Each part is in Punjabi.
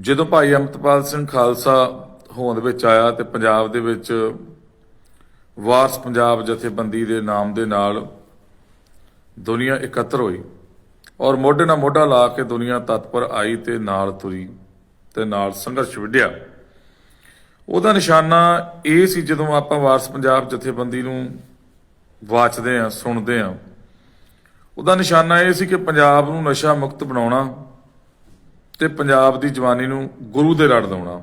ਜਦੋਂ ਭਾਈ ਅਮਰਤਪਾਲ ਸਿੰਘ ਖਾਲਸਾ ਹੋਂਦ ਵਿੱਚ ਆਇਆ ਤੇ ਪੰਜਾਬ ਦੇ ਵਿੱਚ ਵਾਰਸ ਪੰਜਾਬ ਜਥੇਬੰਦੀ ਦੇ ਨਾਮ ਦੇ ਨਾਲ ਦੁਨੀਆ ਇਕੱਤਰ ਹੋਈ ਔਰ ਮੋਢੇ ਨਾਲ ਮੋਢਾ ਲਾ ਕੇ ਦੁਨੀਆ ਤਤਪਰ ਆਈ ਤੇ ਨਾਲ ਤੁਰੀ ਤੇ ਨਾਲ ਸੰਘਰਸ਼ ਵਿੱਢਿਆ। ਉਹਦਾ ਨਿਸ਼ਾਨਾ ਇਹ ਸੀ ਜਦੋਂ ਆਪਾਂ ਵਾਰਸ ਪੰਜਾਬ ਜਥੇਬੰਦੀ ਨੂੰ ਵਾਚਦੇ ਆ ਸੁਣਦੇ ਆ ਉਹਦਾ ਨਿਸ਼ਾਨਾ ਇਹ ਸੀ ਕਿ ਪੰਜਾਬ ਨੂੰ ਨਸ਼ਾ ਮੁਕਤ ਬਣਾਉਣਾ ਤੇ ਪੰਜਾਬ ਦੀ ਜਵਾਨੀ ਨੂੰ ਗੁਰੂ ਦੇ ਲੜ ਲਾਉਣਾ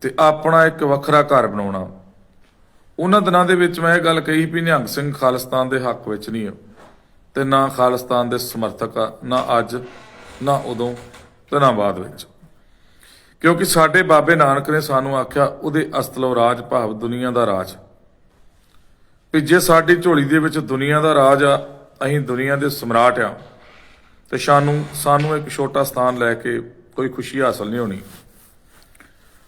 ਤੇ ਆਪਣਾ ਇੱਕ ਵੱਖਰਾ ਘਰ ਬਣਾਉਣਾ। ਉਹਨਾਂ ਦਿਨਾਂ ਦੇ ਵਿੱਚ ਮੈਂ ਇਹ ਗੱਲ ਕਹੀ ਵੀ ਨਿਹੰਗ ਸਿੰਘ ਖਾਲਿਸਤਾਨ ਦੇ ਹੱਕ ਵਿੱਚ ਨਹੀਂ ਹੈ ਤੇ ਨਾ ਖਾਲਿਸਤਾਨ ਦੇ ਸਮਰਥਕ ਆ, ਨਾ ਅੱਜ, ਨਾ ਉਦੋਂ ਤੇ ਨਾ ਬਾਅਦ ਵਿੱਚ। ਕਿਉਂਕਿ ਸਾਡੇ ਬਾਬੇ ਨਾਨਕ ਨੇ ਸਾਨੂੰ ਆਖਿਆ, ਉਹਦੇ ਅਸਤਲੋ ਰਾਜ ਭਾਵ ਦੁਨੀਆ ਦਾ ਰਾਜ। ਵੀ ਜੇ ਸਾਡੀ ਝੋਲੀ ਦੇ ਵਿੱਚ ਦੁਨੀਆ ਦਾ ਰਾਜ ਆ, ਅਸੀਂ ਦੁਨੀਆ ਦੇ ਸਮਰਾਟ ਆ। ਤੇ ਸਾਨੂੰ ਸਾਨੂੰ ਇੱਕ ਛੋਟਾ ਸਥਾਨ ਲੈ ਕੇ ਕੋਈ ਖੁਸ਼ੀ ਹਾਸਲ ਨਹੀਂ ਹੋਣੀ।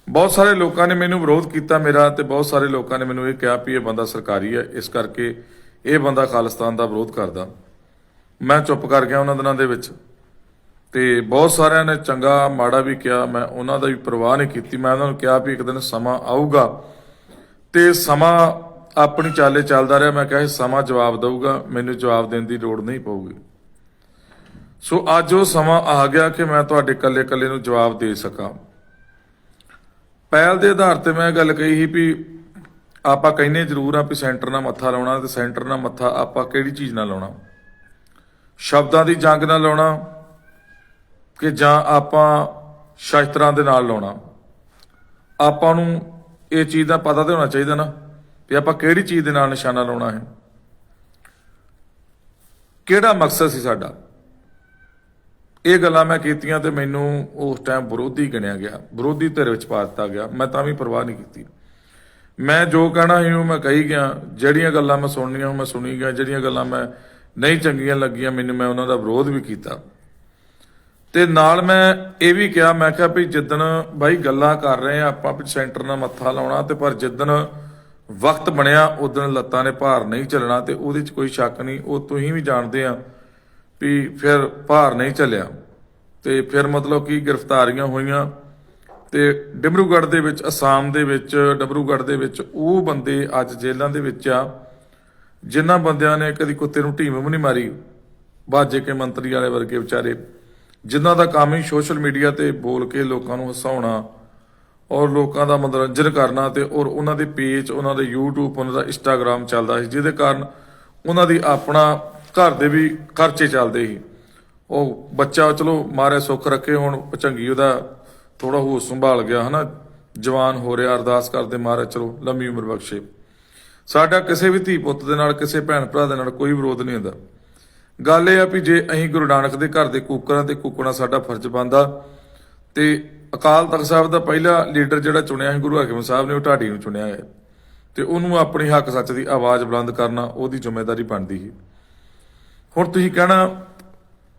ਬਹੁਤ ਸਾਰੇ ਲੋਕਾਂ ਨੇ ਮੈਨੂੰ ਵਿਰੋਧ ਕੀਤਾ ਮੇਰਾ ਤੇ ਬਹੁਤ ਸਾਰੇ ਲੋਕਾਂ ਨੇ ਮੈਨੂੰ ਇਹ ਕਿਹਾ ਵੀ ਇਹ ਬੰਦਾ ਸਰਕਾਰੀ ਹੈ, ਇਸ ਕਰਕੇ ਇਹ ਬੰਦਾ ਖਾਲਿਸਤਾਨ ਦਾ ਵਿਰੋਧ ਕਰਦਾ। ਮੈਂ ਚੁੱਪ ਕਰ ਗਿਆ ਉਹਨਾਂ ਦਿਨਾਂ ਦੇ ਵਿੱਚ। ਤੇ ਬਹੁਤ ਸਾਰਿਆਂ ਨੇ ਚੰਗਾ ਮਾੜਾ ਵੀ ਕਿਹਾ, ਮੈਂ ਉਹਨਾਂ ਦਾ ਵੀ ਪਰਵਾਹ ਨਹੀਂ ਕੀਤੀ। ਮੈਂ ਉਹਨਾਂ ਨੂੰ ਕਿਹਾ ਵੀ ਇੱਕ ਦਿਨ ਸਮਾਂ ਆਊਗਾ ਤੇ ਸਮਾਂ ਆਪਣੀ ਚਾਲੇ ਚੱਲਦਾ ਰਿਹਾ। ਮੈਂ ਕਿਹਾ ਸਮਾਂ ਜਵਾਬ ਦੇਊਗਾ, ਮੈਨੂੰ ਜਵਾਬ ਦੇਣ ਦੀ ਲੋੜ ਨਹੀਂ ਪਊਗੀ। ਸੋ ਅੱਜ ਉਹ ਸਮਾਂ ਆ ਗਿਆ ਕਿ ਮੈਂ ਤੁਹਾਡੇ ਇਕੱਲੇ ਇਕੱਲੇ ਨੂੰ ਜਵਾਬ ਦੇ ਸਕਾਂ। ਪਹਿਲ ਦੇ ਆਧਾਰ ਤੇ ਮੈਂ ਇਹ ਗੱਲ ਕਹੀ ਸੀ ਵੀ ਆਪਾਂ ਕਹਿੰਨੇ ਜ਼ਰੂਰ ਆ ਵੀ ਸੈਂਟਰ ਨਾਲ ਮੱਥਾ ਲਾਉਣਾ ਤੇ ਸੈਂਟਰ ਨਾਲ ਮੱਥਾ ਆਪਾਂ ਕਿਹੜੀ ਚੀਜ਼ ਨਾਲ ਲਾਉਣਾ? ਸ਼ਬਦਾਂ ਦੀ ਜੰਗ ਨਾਲ ਲਾਉਣਾ ਕਿ ਜਾਂ ਆਪਾਂ ਸ਼ਸਤਰਾਂ ਦੇ ਨਾਲ ਲਾਉਣਾ? ਆਪਾਂ ਨੂੰ ਇਹ ਚੀਜ਼ ਦਾ ਪਤਾ ਤੇ ਹੋਣਾ ਚਾਹੀਦਾ ਨਾ ਵੀ ਆਪਾਂ ਕਿਹੜੀ ਚੀਜ਼ ਦੇ ਨਾਲ ਨਿਸ਼ਾਨਾ ਲਾਉਣਾ ਹੈ। ਕਿਹੜਾ ਮਕਸਦ ਸੀ ਸਾਡਾ? ਇਹ ਗੱਲਾਂ ਮੈਂ ਕੀਤੀਆਂ ਤੇ ਮੈਨੂੰ ਉਸ ਟਾਈਮ ਵਿਰੋਧੀ ਗਿਣਿਆ ਗਿਆ। ਵਿਰੋਧੀ ਧਿਰ ਵਿੱਚ ਪਾ ਦਿੱਤਾ ਗਿਆ। ਮੈਂ ਤਾਂ ਵੀ ਪਰਵਾਹ ਨਹੀਂ ਕੀਤੀ। ਮੈਂ ਜੋ ਕਹਿਣਾ ਸੀ ਉਹ ਮੈਂ ਕਹੀ ਗਿਆ। ਜਿਹੜੀਆਂ ਗੱਲਾਂ ਮੈਂ ਸੁਣਨੀਆਂ ਉਹ ਮੈਂ ਸੁਣੀ ਗਿਆ। ਜਿਹੜੀਆਂ ਗੱਲਾਂ ਮੈਂ ਨਹੀਂ ਚੰਗੀਆਂ ਲੱਗੀਆਂ, ਮੈਨੂੰ ਮੈਂ ਉਹਨਾਂ ਦਾ ਵਿਰੋਧ ਵੀ ਕੀਤਾ। ਤੇ ਨਾਲ ਮੈਂ ਇਹ ਵੀ ਕਿਹਾ, ਮੈਂ ਕਿਹਾ ਵੀ ਜਿੱਦਣ ਬਾਈ ਗੱਲਾਂ ਕਰ ਰਹੇ ਆ, ਆਪਾਂ ਵੀ ਸੈਂਟਰ ਨਾਲ ਮੱਥਾ ਲਾਉਣਾ ਤੇ ਪਰ ਜਿੱਦਣ ਵਕਤ ਬਣਿਆ, ਉਦੋਂ ਲੱਤਾਂ ਨੇ ਭਾਰ ਨਹੀਂ ਚੱਲਣਾ ਤੇ ਉਹਦੇ 'ਚ ਕੋਈ ਸ਼ੱਕ ਨਹੀਂ। ਉਹ ਤੁਸੀਂ ਵੀ ਜਾਣਦੇ ਆ ਵੀ ਫਿਰ ਭਾਰ ਨਹੀਂ ਚੱਲਿਆ। ਤੇ ਫਿਰ ਮਤਲਬ ਕਿ ਗ੍ਰਿਫਤਾਰੀਆਂ ਹੋਈਆਂ ਤੇ ਡਿਬਰੂਗੜ੍ਹ ਦੇ ਵਿੱਚ, ਅਸਾਮ ਦੇ ਵਿੱਚ ਡਿਬਰੂਗੜ੍ਹ ਦੇ ਵਿੱਚ ਉਹ ਬੰਦੇ ਅੱਜ ਜੇਲ੍ਹਾਂ ਦੇ ਵਿੱਚ ਆ, ਜਿਨ੍ਹਾਂ ਬੰਦਿਆਂ ਨੇ ਕਦੀ ਕੁੱਤੇ ਨੂੰ ਢੀਮ ਵੀ ਨਹੀਂ ਮਾਰੀ ਬਾਜੇ ਕੇ ਮੰਤਰੀ ਵਾਲੇ ਵਰਗੇ ਵਿਚਾਰੇ, ਜਿਨ੍ਹਾਂ ਦਾ ਕੰਮ ਹੀ ਸੋਸ਼ਲ ਮੀਡੀਆ ਤੇ ਬੋਲ ਕੇ ਲੋਕਾਂ ਨੂੰ ਹਸਾਉਣਾ ਔਰ ਲੋਕਾਂ ਦਾ ਮਨੋਰੰਜਨ ਕਰਨਾ ਤੇ ਔਰ ਉਹਨਾਂ ਦੇ ਪੇਜ, ਉਹਨਾਂ ਦੇ YouTube, ਉਹਨਾਂ ਦਾ Instagram ਚੱਲਦਾ ਸੀ, ਜਿਹਦੇ ਕਾਰਨ ਉਹਨਾਂ ਦੀ ਆਪਣਾ ਘਰ ਦੇ ਵੀ ਖਰਚੇ ਚੱਲਦੇ ਸੀ। ਉਹ ਬੱਚਾ ਚਲੋ ਮਾਰੇ ਸੁੱਖ ਰੱਖੇ ਹੁਣ ਚੰਗੀ ਉਹਦਾ ਥੋੜਾ ਹੋਸ਼ ਸੰਭਾਲ ਗਿਆ, ਹਨਾ? ਜਵਾਨ ਹੋ ਰਿਹਾ, ਅਰਦਾਸ ਕਰਦੇ ਮਾਰੇ, ਚਲੋ, ਲੰਮੀ ਉਮਰ ਬਖਸ਼ੇ। ਸਾਡਾ ਕਿਸੇ ਵੀ ਧੀ ਪੁੱਤ ਦੇ ਨਾਲ, ਕਿਸੇ ਭੈਣ ਭਰਾ ਦੇ ਨਾਲ ਕੋਈ ਵਿਰੋਧ ਨਹੀਂ ਹੁੰਦਾ। ਗੱਲ ਇਹ ਆ ਵੀ ਜੇ ਅਸੀਂ ਗੁਰੂ ਨਾਨਕ ਦੇ ਘਰ ਦੇ ਕੂਕਰਾਂ ਤੇ ਕੂਕਣਾ ਸਾਡਾ ਫਰਜ਼ ਬਣਦਾ, ਤੇ ਅਕਾਲ ਤਖਤ ਸਾਹਿਬ ਦਾ ਪਹਿਲਾ ਲੀਡਰ ਜਿਹੜਾ ਚੁਣਿਆ ਸੀ, ਗੁਰੂ ਹਰਗੋਬਿੰਦ ਸਾਹਿਬ ਨੇ, ਉਹ ਢਾਡੀ ਨੂੰ ਚੁਣਿਆ ਹੈ। ਤੇ ਉਹਨੂੰ ਆਪਣੀ ਹੱਕ ਸੱਚ ਦੀ ਆਵਾਜ਼ ਬੁਲੰਦ ਕਰਨਾ ਉਹਦੀ ਜ਼ਿੰਮੇਵਾਰੀ ਬਣਦੀ ਸੀ। ਹੁਣ ਤੁਸੀਂ ਕਹਿਣਾ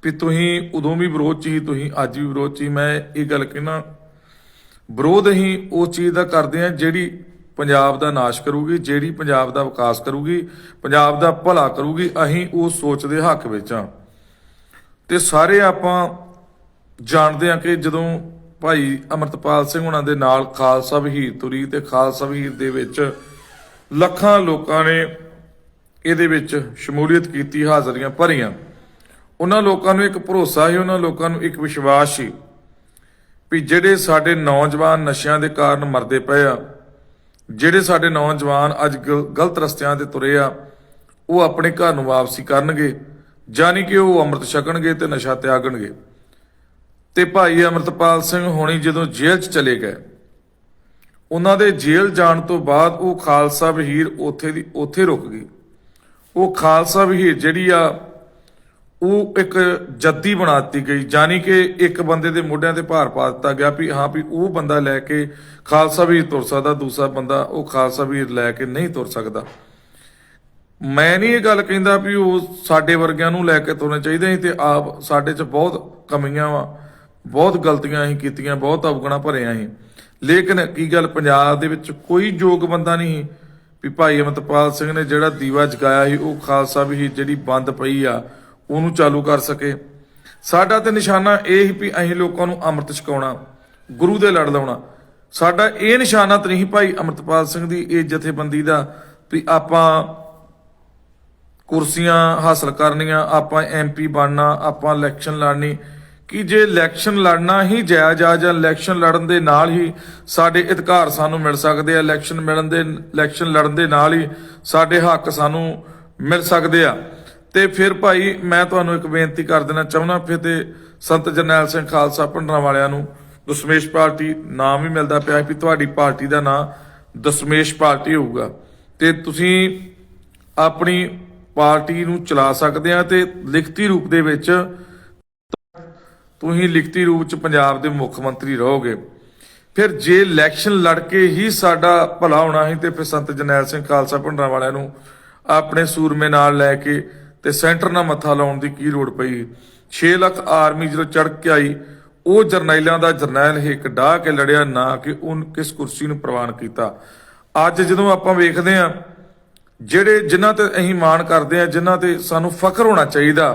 ਵੀ ਤੁਸੀਂ ਉਦੋਂ ਵੀ ਵਿਰੋਧ ਚ ਸੀ, ਤੁਸੀਂ ਅੱਜ ਵੀ ਵਿਰੋਧ ਚ ਸੀ। ਮੈਂ ਇਹ ਗੱਲ ਕਹਿਣਾ, ਵਿਰੋਧ ਅਸੀਂ ਉਸ ਚੀਜ਼ ਦਾ ਕਰਦੇ ਆ ਜਿਹੜੀ ਪੰਜਾਬ ਦਾ ਨਾਸ਼ ਕਰੂਗੀ, ਜਿਹੜੀ ਪੰਜਾਬ ਦਾ ਵਿਕਾਸ ਕਰੂਗੀ, ਪੰਜਾਬ ਦਾ ਭਲਾ ਕਰੂਗੀ, ਅਸੀਂ ਉਹ ਸੋਚ ਦੇ ਹੱਕ ਵਿੱਚ ਆ ਤੇ ਸਾਰੇ ਆਪਾਂ ਜਾਣਦੇ ਆ ਕਿ ਜਦੋਂ ਭਾਈ ਅਮਰਤਪਾਲ ਸਿੰਘ ਉਹਨਾਂ ਦੇ ਨਾਲ ਖਾਲਸਾ ਵਹੀਰ ਤੁਰੀ ਤੇ ਖਾਲਸਾ ਵਹੀਰ ਦੇ ਵਿੱਚ ਲੱਖਾਂ ਲੋਕਾਂ ਨੇ ਇਹਦੇ ਵਿੱਚ ਸ਼ਮੂਲੀਅਤ ਕੀਤੀ, ਹਾਜ਼ਰੀਆਂ ਭਰੀਆਂ। ਉਹਨਾਂ ਲੋਕਾਂ ਨੂੰ ਇੱਕ ਭਰੋਸਾ ਸੀ, ਉਹਨਾਂ ਲੋਕਾਂ ਨੂੰ ਇੱਕ ਵਿਸ਼ਵਾਸ ਸੀ ਵੀ ਜਿਹੜੇ ਸਾਡੇ ਨੌਜਵਾਨ ਨਸ਼ਿਆਂ ਦੇ ਕਾਰਨ ਮਰਦੇ ਪਏ ਆ, ਜਿਹੜੇ ਸਾਡੇ ਨੌਜਵਾਨ ਅੱਜ ਗਲ- ਗਲਤ ਰਸਤਿਆਂ ਤੇ ਤੁਰੇ ਆ, ਉਹ ਆਪਣੇ ਘਰ ਨੂੰ ਵਾਪਸੀ ਕਰਨਗੇ ਜਾਨੀ ਕਿ ਉਹ ਅੰਮ੍ਰਿਤ ਛਕਣਗੇ ਤੇ ਨਸ਼ਾ ਤਿਆਗਣਗੇ। ਤੇ ਭਾਈ ਅਮਰਤਪਾਲ ਸਿੰਘ ਹੋਣੀ ਜਦੋਂ ਜੇਲ੍ਹ 'ਚ ਚਲੇ ਗਏ, ਉਹਨਾਂ ਦੇ ਜੇਲ੍ਹ ਜਾਣ ਤੋਂ ਬਾਅਦ ਉਹ ਖਾਲਸਾ ਵਹੀਰ ਉੱਥੇ ਦੀ, ਉੱਥੇ ਰੁਕ ਗਈ। ਉਹ ਖਾਲਸਾ ਵਹੀਰ ਜਿਹੜੀ ਆ ਉਹ ਇੱਕ ਜੱਦੀ ਬਣਾ ਦਿੱਤੀ ਗਈ ਜਾਨੀ ਕਿ ਇੱਕ ਬੰਦੇ ਦੇ ਮੋਢਿਆਂ ਤੇ ਭਾਰ ਪਾ ਦਿੱਤਾ ਗਿਆ ਵੀ ਹਾਂ ਵੀ ਉਹ ਬੰਦਾ ਲੈ ਕੇ ਖਾਲਸਾ ਵੀਰ ਤੁਰ ਸਕਦਾ, ਦੂਸਰਾ ਬੰਦਾ ਉਹ ਖਾਲਸਾ ਵੀਰ ਲੈ ਕੇ ਨਹੀਂ ਤੁਰ ਸਕਦਾ। ਮੈਂ ਨਹੀਂ ਇਹ ਗੱਲ ਕਹਿੰਦਾ ਵੀ ਉਹ ਸਾਡੇ ਵਰਗਿਆਂ ਨੂੰ ਲੈ ਕੇ ਤੁਰਨੇ ਚਾਹੀਦੇ ਸੀ ਤੇ ਆਪ ਸਾਡੇ 'ਚ ਬਹੁਤ ਕਮੀਆਂ ਵਾ, ਬਹੁਤ ਗਲਤੀਆਂ ਅਸੀਂ ਕੀਤੀਆਂ, ਬਹੁਤ ਅਵਗੁਣਾ ਭਰਿਆ ਅਸੀਂ ਲੇਕਿਨ ਕੀ ਗੱਲ ਪੰਜਾਬ ਦੇ ਵਿੱਚ ਕੋਈ ਯੋਗ ਬੰਦਾ ਨਹੀਂ ਵੀ ਭਾਈ ਅਮਰਤਪਾਲ ਸਿੰਘ ਨੇ ਜਿਹੜਾ ਦੀਵਾ ਜਗਾਇਆ ਸੀ, ਉਹ ਖਾਲਸਾ ਵੀ ਜਿਹੜੀ ਬੰਦ ਪਈ ਆ। ਉਹਨੂੰ ਚਾਲੂ ਕਰ ਸਕੇ। ਸਾਡਾ ਤੇ ਨਿਸ਼ਾਨਾ ਇਹ ਹੀ ਵੀ ਅਸੀਂ ਲੋਕਾਂ ਨੂੰ ਅੰਮ੍ਰਿਤ ਛਕਾਉਣਾ, ਗੁਰੂ ਦੇ ਲੜ ਲਾਉਣਾ। ਸਾਡਾ ਇਹ ਨਿਸ਼ਾਨਾ ਤੇ ਨਹੀਂ ਭਾਈ ਅਮਰਤਪਾਲ ਸਿੰਘ ਦੀ ਇਹ ਜਥੇਬੰਦੀ ਦਾ ਵੀ ਆਪਾਂ ਕੁਰਸੀਆਂ ਹਾਸਲ ਕਰਨੀਆਂ, ਆਪਾਂ ਐਮਪੀ ਬਣਨਾ, ਆਪਾਂ ਇਲੈਕਸ਼ਨ ਲੜਨੀ। ਕਿ ਜੇ ਇਲੈਕਸ਼ਨ ਲੜਨਾ ਹੀ ਜਾਇਜ਼ ਆ ਜਾਂ ਇਲੈਕਸ਼ਨ ਲੜਨ ਦੇ ਨਾਲ ਹੀ ਸਾਡੇ ਅਧਿਕਾਰ ਸਾਨੂੰ ਮਿਲ ਸਕਦੇ ਆ, ਇਲੈਕਸ਼ਨ ਮਿਲਣ ਦੇ, ਇਲੈਕਸ਼ਨ ਲੜਨ ਦੇ ਨਾਲ ਹੀ ਸਾਡੇ ਹੱਕ ਸਾਨੂੰ ਮਿਲ ਸਕਦੇ ਆ। ਤੇ ਫਿਰ ਭਾਈ ਮੈਂ ਤੁਹਾਨੂੰ ਇੱਕ ਬੇਨਤੀ ਕਰ ਦੇਣਾ ਚਾਹੁੰਦਾ, ਫਿਰ ਤੇ ਸੰਤ ਜਰਨੈਲ ਸਿੰਘ ਖਾਲਸਾ ਭੰਡਰਾਂ ਵਾਲਿਆਂ ਨੂੰ ਦਸ਼ਮੇਸ਼ ਪਾਰਟੀ ਨਾਮ ਵੀ ਮਿਲਦਾ ਪਿਆ ਵੀ ਤੁਹਾਡੀ ਪਾਰਟੀ ਦਾ ਨਾਮ ਦਸ਼ਮੇਸ਼ ਪਾਰਟੀ ਹੋਊਗਾ। ਤੇ ਤੁਸੀਂ ਆਪਣੀ ਪਾਰਟੀ ਨੂੰ ਚਲਾ ਸਕਦੇ ਆ ਤੇ ਲਿਖਤੀ ਰੂਪ ਦੇ ਵਿੱਚ ਤੁਸੀਂ ਲਿਖਤੀ ਰੂਪ ਚ ਪੰਜਾਬ ਦੇ ਮੁੱਖ ਮੰਤਰੀ ਰਹੋਗੇ। ਫਿਰ ਜੇ ਇਲੈਕਸ਼ਨ ਲੜ ਕੇ ਹੀ ਸਾਡਾ ਭਲਾ ਹੋਣਾ ਸੀ ਤੇ ਫਿਰ ਸੰਤ ਜਰਨੈਲ ਸਿੰਘ ਖਾਲਸਾ ਭੰਡਰਾਂ ਵਾਲਿਆਂ ਨੂੰ ਆਪਣੇ ਸੂਰਮੇ ਨਾਲ ਲੈ ਕੇ ਤੇ ਸੈਂਟਰ ਨਾਲ ਮੱਥਾ ਲਾਉਣ ਦੀ ਕੀ ਲੋੜ ਪਈ? 6 ਲੱਖ ਆਰਮੀ ਜਦੋਂ ਚੜ ਕੇ ਆਈ, ਉਹ ਜਰਨੈਲਾਂ ਦਾ ਜਰਨੈਲ ਹਿੱਕ ਡਾਹ ਕੇ ਲੜਿਆ ਨਾ ਕਿ ਉਹ ਕਿਸ ਕੁਰਸੀ ਨੂੰ ਪ੍ਰਵਾਨ ਕੀਤਾ। ਅੱਜ ਜਦੋਂ ਆਪਾਂ ਵੇਖਦੇ ਆ ਜਿਹੜੇ ਜਿਨ੍ਹਾਂ ਤੇ ਅਸੀਂ ਮਾਣ ਕਰਦੇ ਆ ਜਿਨ੍ਹਾਂ ਤੇ ਸਾਨੂੰ ਫਖਰ ਹੋਣਾ ਚਾਹੀਦਾ,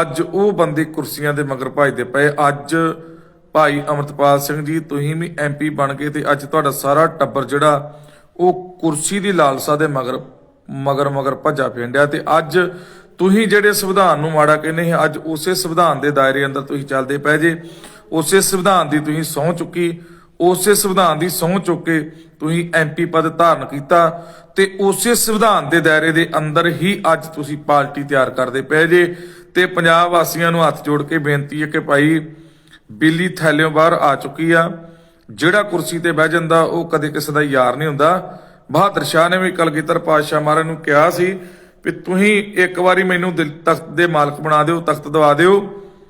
ਅੱਜ ਉਹ ਬੰਦੇ ਕੁਰਸੀਆਂ ਦੇ ਮਗਰ ਭਜਦੇ ਪਏ। ਅੱਜ ਭਾਈ ਅਮਰਤਪਾਲ ਸਿੰਘ ਜੀ, ਤੁਸੀਂ ਵੀ ਐਮਪੀ ਬਣ ਗਏ ਤੇ ਅੱਜ ਤੁਹਾਡਾ ਸਾਰਾ ਟੱਬਰ ਜਿਹੜਾ, ਉਹ ਕੁਰਸੀ ਦੀ ਲਾਲਸਾ ਦੇ ਮਗਰ ਮਗਰ ਮਗਰ ਭੱਜਾ ਫਿੰਡਿਆ ਤੇ ਅੱਜ ਤੁਸੀਂ ਜਿਹੜੇ ਸੰਵਿਧਾਨ ਨੂੰ ਮਾੜਾ ਕਹਿੰਦੇ ਸੀ, ਅੱਜ ਉਸੇ ਸੰਵਿਧਾਨ ਦੇ ਦਾਇਰੇ ਅੰਦਰ ਤੁਸੀਂ ਚੱਲਦੇ ਪਏ ਜੇ। ਉਸੇ ਸੰਵਿਧਾਨ ਦੀ ਤੁਸੀਂ ਸਹੁੰ ਚੁੱਕੀ, ਉਸੇ ਸੰਵਿਧਾਨ ਦੀ ਸਹੁੰ ਚੁੱਕ ਕੇ ਤੁਸੀਂ ਐਮਪੀ ਪਦ ਧਾਰਨ ਕੀਤਾ ਤੇ ਉਸੇ ਸੰਵਿਧਾਨ ਦੇ ਦਾਇਰੇ ਦੇ ਅੰਦਰ ਹੀ ਅੱਜ ਤੁਸੀਂ ਪਾਰਟੀ ਤਿਆਰ ਕਰਦੇ ਪਏ ਜੇ। ਤੇ ਪੰਜਾਬ ਵਾਸੀਆਂ ਨੂੰ ਹੱਥ ਜੋੜ ਕੇ ਬੇਨਤੀ ਹੈ ਕਿ ਭਾਈ ਬਿੱਲੀ ਥੈਲਿਓਂ ਬਾਹਰ ਆ ਚੁੱਕੀ ਆ। ਜਿਹੜਾ ਕੁਰਸੀ ਤੇ ਬਹਿ ਜਾਂਦਾ, ਉਹ ਕਦੇ ਕਿਸੇ ਦਾ ਯਾਰ ਨਹੀਂ ਹੁੰਦਾ। ਬਹਾਦਰ ਸ਼ਾਹ ਨੇ ਵੀ ਕਲਗੀਧਰ ਪਾਤਸ਼ਾਹ ਮਹਾਰਾਜ ਨੂੰ ਕਿਹਾ ਸੀ ਵੀ ਤੁਸੀਂ ਇੱਕ ਵਾਰੀ ਮੈਨੂੰ ਦਿਲ ਤਖਤ ਦੇ ਮਾਲਕ ਬਣਾ ਦਿਓ, ਤਖਤ ਦਵਾ ਦਿਓ।